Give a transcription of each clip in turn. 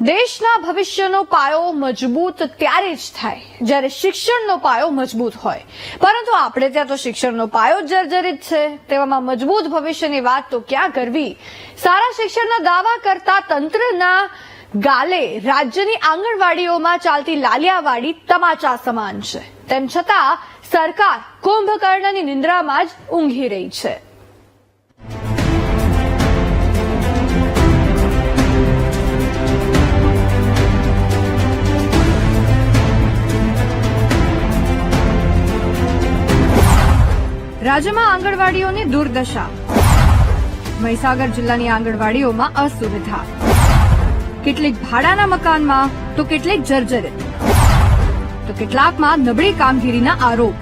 દેશના ભવિષ્યનો પાયો મજબૂત ત્યારે જ થાય, જ્યારે શિક્ષણનો પાયો મજબૂત હોય. પરંતુ આપણે ત્યાં તો શિક્ષણનો પાયો જર્જરિત છે. તેવામાં મજબૂત ભવિષ્યની વાત તો ક્યાં કરવી? સારા શિક્ષણના દાવા કરતા તંત્રના ગાલે રાજ્યની આંગણવાડીઓમાં ચાલતી લાલિયાવાડી તમાચા સમાન છે. તેમ છતાં, સરકાર કુંભકર્ણની નિંદ્રામાં જ ઊંઘી રહી છે. રાજ્યમાં આંગણવાડીઓની દુર્દશા. મહીસાગર જિલ્લાની આંગણવાડીઓમાં અસુવિધા. કેટલીક ભાડાના મકાનમાં તો કેટલીક જર્જરિત. તો કેટલાકમાં નબળી કામગીરીના આરોપ.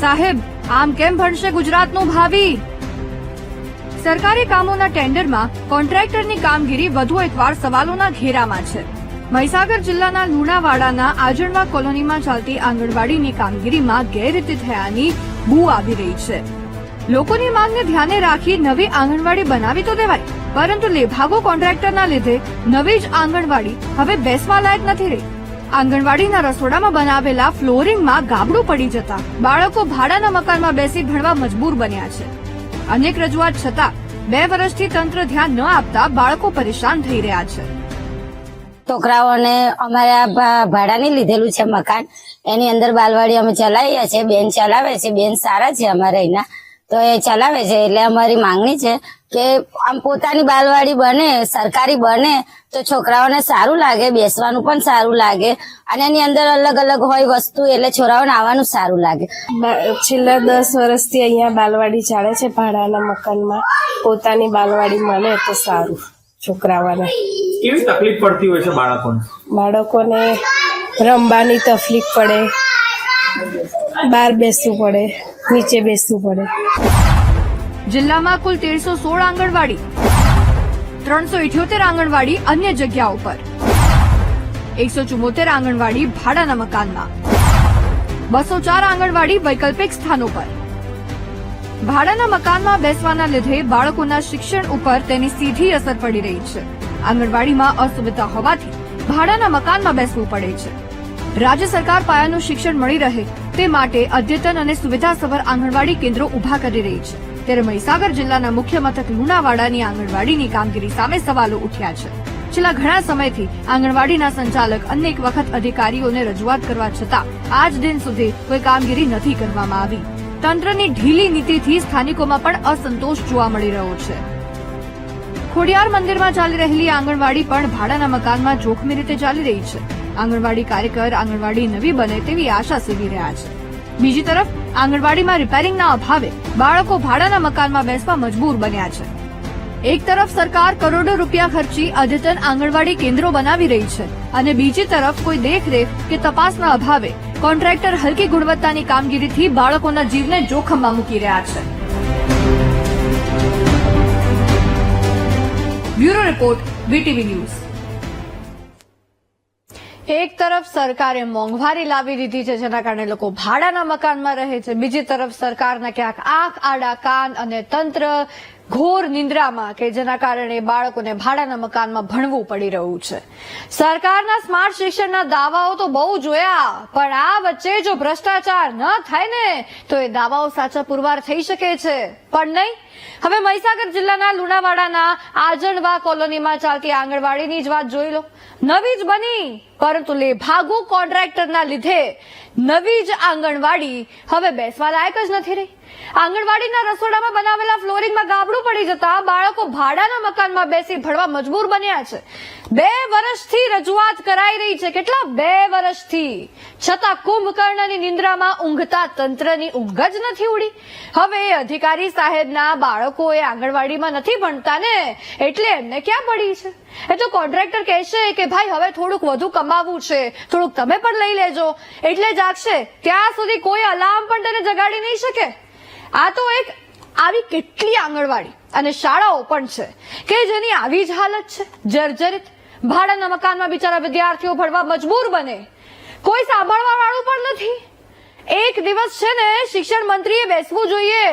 સાહેબ, આમ કેમ ભણશે ગુજરાતનું ભાવિ? સરકારી કામોના ટેન્ડરમાં કોન્ટ્રાક્ટરની કામગીરી વધુ એકવાર સવાલોના ઘેરામાં છે. મહીસાગર જિલ્લાના લુણાવાડાના આજણવા કોલોનીમાં ચાલતી આંગણવાડીની કામગીરીમાં ગેરરીતિ થયાની બૂ આવી રહી છે. લોકોની માંગને ધ્યાને રાખી નવી આંગણવાડી બનાવી તો દેવાય, પરંતુ લેભાગો કોન્ટ્રાક્ટરના લીધે નવી જ આંગણવાડી હવે બેસવા લાયક નથી રહી. આંગણવાડીના રસોડામાં બનાવેલા ફ્લોરિંગમાં ગાબડું પડી જતા બાળકો ભાડાના મકાનમાં બેસી ભણવા મજબૂર બન્યા છે. અનેક રજૂઆત છતાં બે વર્ષથી તંત્ર ધ્યાન ન આપતા બાળકો પરેશાન થઈ રહ્યા છે. છોકરાઓને અમારા ભાડાની લીધેલું છે મકાન. એની અંદર બાલવાડી અમે ચલાવીએ છીએ બેન ચલાવે છે બેન સારા છે અમારે અહીંના તો એ ચલાવે છે એટલે અમારી માંગણી છે કે આમ પોતાની બાલવાડી બને સરકારી બને તો છોકરાઓને સારું લાગે બેસવાનું પણ સારું લાગે અને એની અંદર અલગ અલગ હોય વસ્તુ એટલે છોકરાઓને આવવાનું સારું લાગે. છેલ્લા દસ વર્ષથી અહીંયા બાલવાડી ચાલે છે ભાડાના મકાનમાં. પોતાની બાલવાડી મળે તો સારું છોકરાઓને. કેવી તકલીફ પડતી હોય છે બાળકોને? બાળકોને રમવાની તકલીફ પડે. બહાર બેસવું પડે, નીચે બેસવું પડે. જિલ્લામાં કુલ તેરસો સોળ આંગણવાડી, ત્રણસો ઇઠ્યોતેર આંગણવાડી અન્ય જગ્યાઓ પર એકસો ચુમ્મોતેર આંગણવાડી ભાડાના મકાનમાં. બસો ચાર આંગણવાડી વૈકલ્પિક સ્થાનો પર. ભાડાના મકાનમાં બેસવાના લીધે બાળકોના શિક્ષણ ઉપર તેની સીધી અસર પડી રહી છે. આંગણવાડીમાં અસુવિધા હોવાથી ભાડાના મકાનમાં બેસવું પડે છે. રાજ્ય સરકાર પાયાનું શિક્ષણ મળી રહે તે માટે અદ્યતન અને સુવિધાસભર આંગણવાડી કેન્દ્રો ઊભા કરી રહી છે. ત્યારે મહીસાગર જિલ્લાના મુખ્ય મથક લુણાવાડાની આંગણવાડીની કામગીરી સામે સવાલો ઉઠ્યા છે. છેલ્લા ઘણા સમયથી આંગણવાડીના સંચાલક અનેક વખત અધિકારીઓને રજૂઆત કરવા છતાં આજ દિન સુધી કોઈ કામગીરી નથી કરવામાં આવી. તંત્રની ઢીલી નીતિથી સ્થાનિકોમાં પણ અસંતોષ જોવા મળી રહ્યો છે. ખોડિયાર મંદિરમાં ચાલી રહેલી આંગણવાડી પણ ભાડાના મકાનમાં જોખમી રીતે ચાલી રહી છે. આંગણવાડી કાર્યકર આંગણવાડી નવી બને તેવી આશા સેવી રહ્યા છે. બીજી તરફ, આંગણવાડીમાં રિપેરિંગના અભાવે બાળકો ભાડાના મકાનમાં બેસવા મજબૂર બન્યા છે. એક તરફ સરકાર કરોડો રૂપિયા ખર્ચી અદ્યતન આંગણવાડી કેન્દ્રો બનાવી રહી છે અને બીજી તરફ કોઈ દેખરેખ કે તપાસના અભાવે કોન્ટ્રાક્ટર હલકી ગુણવત્તાની કામગીરીથી બાળકોના જીવને જોખમમાં મૂકી રહ્યા છે. Bureau report, VTV news. એક તરફ સરકારે મોંઘવારી લાવી દીધી છે, જેના કારણે લોકો ભાડાના મકાનમાં રહે છે. બીજી તરફ સરકારના ક્યાંક આંખ, આડા કાન અને તંત્ર ઘોર નિંદ્રામાં કે જેના કારણે બાળકોને ભાડાના મકાનમાં ભણવું પડી રહ્યું છે. સરકારના સ્માર્ટ શિક્ષણના દાવાઓ તો બહુ જોયા, પણ આ વચ્ચે જો ભ્રષ્ટાચાર ન થાય ને, તો એ દાવાઓ સાચા પુરવાર થઈ શકે છે. પણ નહીં. હવે મહીસાગર જિલ્લાના લુણાવાડાના આજણવા કોલોનીમાં ચાલતી આંગણવાડીની જ વાત જોઈ લો. નવી જ બની, પરંતુ લેભાગુ કોન્ટ્રાક્ટરના લીધે નવી જ આંગણવાડી હવે બેસવા લાયક જ નથી રહી. આંગણવાડીના રસોડામાં બનાવેલા ફ્લોરિંગમાં ગાબડું પડી જતા બાળકો ભાડાના મકાનમાં બેસી ભણવા મજબૂર બન્યા છે. બે વર્ષથી રજૂઆત કરાઈ રહી છે. કેટલા બે વર્ષથી? છતાં કુંભકર્ણની નિંદ્રામાં ઊંઘતા તંત્રની ઊંઘ જ નથી ઉડી. હવે અધિકારી સાહેબના બાળકો એ આંગણવાડીમાં નથી ભણતા ને એટલે એમને ક્યાં પડી છે? એ તો કોન્ટ્રાક્ટર કહેશે કે ભાઈ, હવે થોડુંક વધુ કમાવવું છે. થોડુંક તમે પણ લઈ લેજો. એટલે જાગશે. ત્યાં સુધી કોઈ અલાર્મ પણ તેને જગાડી નહીં શકે. આ તો એક આવી કેટલી આંગણવાડી અને શાળાઓ પણ છે કે જેની આવી જ હાલત છે. જર્જરિત ભાડાના મકાનમાં બિચારા વિદ્યાર્થીઓ ભણવા મજબૂર બને. કોઈ સાંભળવા વાળું પણ નથી. એક દિવસ છે ને શિક્ષણ મંત્રીએ બેસવું જોઈએ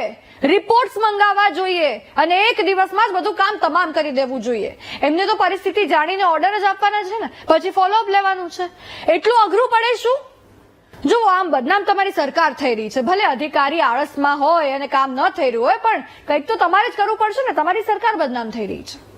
રિપોર્ટ્સ મંગાવવા જોઈએ અને એક દિવસમાં જ બધું કામ તમામ કરી દેવું જોઈએ. એમને તો પરિસ્થિતિ જાણીને ઓર્ડર જ આપવાના છે ને. પછી ફોલોઅપ લેવાનું છે. એટલું અઘરું પડે શું? જો આમ બદનામ તમારી સરકાર થઈ રહી છે, ભલે અધિકારી આળસમાં હોય અને કામ ન થઈ રહ્યું હોય, પણ કંઈક તો તમારે જ કરવું પડશે ને, તમારી સરકાર બદનામ થઈ રહી છે.